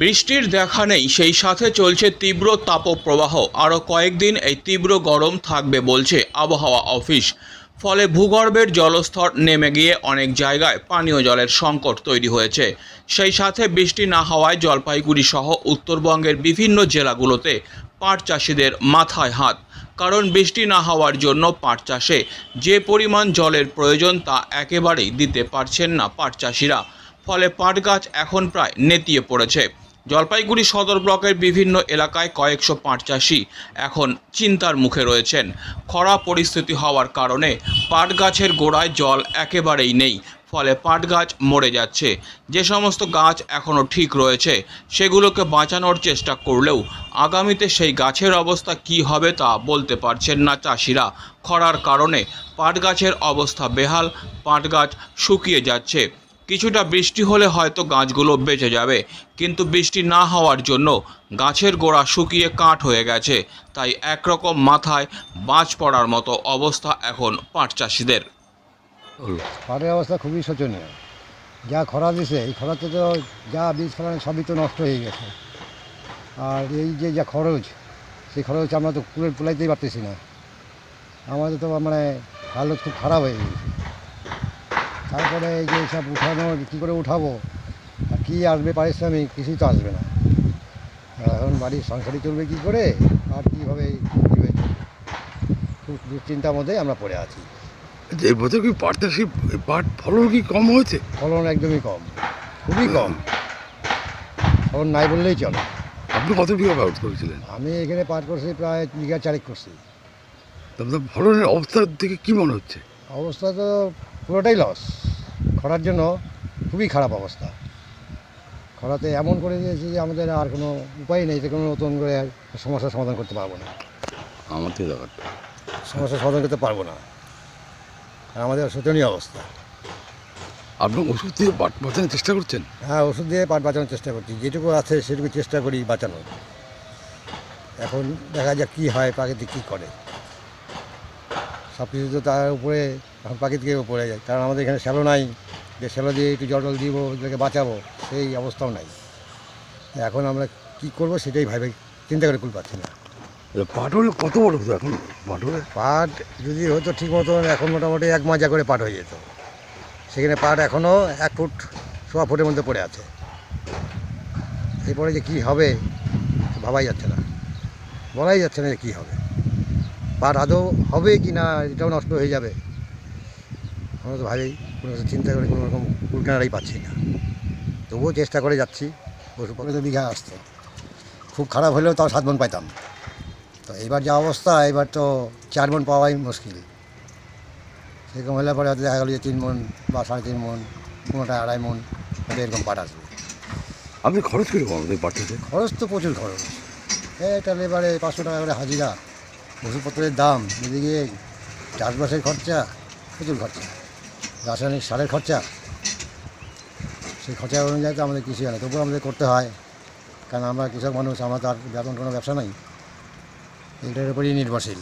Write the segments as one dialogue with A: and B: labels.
A: বৃষ্টির দেখা নেই, সেই সাথে চলছে তীব্র তাপপ্রবাহ। আরও কয়েকদিন এই তীব্র গরম থাকবে বলছে আবহাওয়া অফিস। ফলে ভূগর্ভের জলস্তর নেমে গিয়ে অনেক জায়গায় পানীয় জলের সংকট তৈরি হয়েছে। সেই সাথে বৃষ্টি না হওয়ায় জলপাইগুড়ি সহ উত্তরবঙ্গের বিভিন্ন জেলাগুলোতে পাট চাষিদের মাথায় হাত। কারণ বৃষ্টি না হওয়ার জন্য পাট চাষে যে পরিমাণ জলের প্রয়োজন তা একেবারেই দিতে পারছেন না পাট চাষিরা। ফলে পাট গাছ এখন প্রায় নেতিয়ে পড়েছে। জলপাইগুড়ি সদর ব্লকের বিভিন্ন এলাকায় কয়েকশো পাট চাষি এখন চিন্তার মুখে রয়েছেন। খরা পরিস্থিতি হওয়ার কারণে পাট গাছের গোড়ায় জল একেবারেই নেই, ফলে পাট গাছ মরে যাচ্ছে। যে সমস্ত গাছ এখনও ঠিক রয়েছে, সেগুলোকে বাঁচানোর চেষ্টা করলেও আগামীতে সেই গাছের অবস্থা কী হবে তা বলতে পারছেন না চাষিরা। খরার কারণে পাট গাছের অবস্থা বেহাল পাট গাছ শুকিয়ে যাচ্ছে। কিছুটা বৃষ্টি হলে হয়তো গাছগুলো বেঁচে যাবে। কিন্তু বৃষ্টি না হওয়ার জন্য গাছের গোড়া শুকিয়ে কাঠ হয়ে গেছে। তাই একরকম মাথায় বাজ পড়ার মতো অবস্থা এখন পাট চাষিদের।
B: পাটের অবস্থা খুবই শোচনীয়। যা খরা দিছে, এই খরাতে তো যা বীজ ফলান সবই তো নষ্ট হয়ে গেছে। আর এই যে যা খরচ, সেই খরচ আমরা তো কুলে কুলাইতেই পারতেছি না। আমাদের তো মানে হালত খুব খারাপ হয়ে গেছে। তারপরে এই যে সব উঠানো কী করে উঠাবো? আর কী আসবে পারিশ্রমিক? কিছুই তো আসবে না। এখন বাড়ির সংসারই চলবে কী করে? আর কীভাবে খুব দুশ্চিন্তার মধ্যেই আমরা পড়ে আছি।
C: যে বছর কি পাট চাষি পাট ফলন কি কম হয়েছে?
B: ফলন একদমই কম। খুবই কম। ফলন নাই বললেই চলে।
C: আপনি কত বিঘা ব্যবহার করেছিলেন?
B: আমি এখানে পাট করছি প্রায় বিঘা চারেক করছি।
C: ফলনের অবস্থার দিকে কি মনে হচ্ছে?
B: অবস্থা তো পুরোটাই লস খরার জন্য খুবই খারাপ অবস্থা। খরাতে এমন করে দিয়েছে যে আমাদের আর কোনো উপায় নেই যে কোনো নতুন করে সমস্যার সমাধান করতে পারব না।
C: থেকে ব্যাপারটা
B: সমস্যার সমাধান করতে পারব না। আর আমাদের শোচনীয় অবস্থা।
C: আপনি ওষুধ দিয়ে পাট বাঁচানোর চেষ্টা করছেন?
B: হ্যাঁ ওষুধ দিয়ে পাট বাঁচানোর চেষ্টা করছি। যেটুকু আছে সেটুকু চেষ্টা করি বাঁচানোর। এখন দেখা যাক কী হয় প্রাকৃতিক কী করে। সব কিছু তো তার উপরে এখন প্রাকৃতিকের পড়ে যায়। কারণ আমাদের এখানে শ্যালো নাই যে শ্যালো দিয়ে একটু জল টল দিব এগুলোকে বাঁচাবো সেই অবস্থাও নাই। এখন আমরা কী করব সেটাই ভাবে চিন্তা করে কুল পাচ্ছি না।
C: পাট হলে কত বড় হতো এখন? পাট হলে?
B: পাট যদি হতো ঠিক মতো এখন মোটামুটি এক মাজা করে পাট হয়ে যেত। সেখানে পাট এখনও এক ফুট সোয়া ফুটের মধ্যে পড়ে আছে। এরপরে যে কী হবে ভাবাই যাচ্ছে না। বলাই যাচ্ছে না যে কী হবে। পাট আদৌ হবে কি না এটাও নষ্ট হয়ে যাবে। আমরা তো ভাবেই কোনো কিছু চিন্তা করে কোনো রকম কুলকানারাই পাচ্ছি না। তবুও চেষ্টা করে যাচ্ছি পশুপাখি তো দীঘা আসতো খুব খারাপ হলেও তাও সাত মন পাইতাম। তো এবার যা অবস্থা এবার তো চার মন পাওয়াই মুশকিল। সেরকম হলে পরে হয়তো দেখা গেলো যে তিন মন বা সাড়ে তিন মন কোনোটা আড়াই মন হয়তো এরকম পাট আসবে।
C: আপনি খরচ করে কম আমাদের
B: খরচ তো প্রচুর খরচ। এটা লেবারে পাঁচশো টাকা করে হাজিরা। ওষুধপত্রের দাম এদিকে চাষবাসের খরচা প্রচুর খরচা। রাসায়নিক সারের খরচা সেই খরচা অনুযায়ী তো আমাদের কৃষি হয় না। তবুও আমাদের করতে হয় কারণ আমরা কৃষক মানুষ আমার তো আর বেতন কোনো ব্যবসা নাই। এটার উপরেই নির্ভরশীল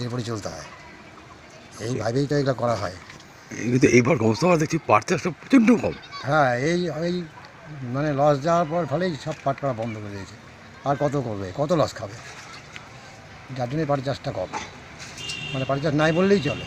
B: এর উপরেই চলতে হয়। এইভাবেই তো এগুলো করা হয়।
C: কিন্তু এইবার আমরা দেখছি পাট চাষটা প্রচণ্ড কম।
B: হ্যাঁ এই এই মানে লস যাওয়ার পর ফলেই সব পাট করা বন্ধ করে দিয়েছে। আর কত করবে? কত লস খাবে? যার জন্যই পাট চাষটা কম। মানে পাট চাষ নাই বললেই চলে।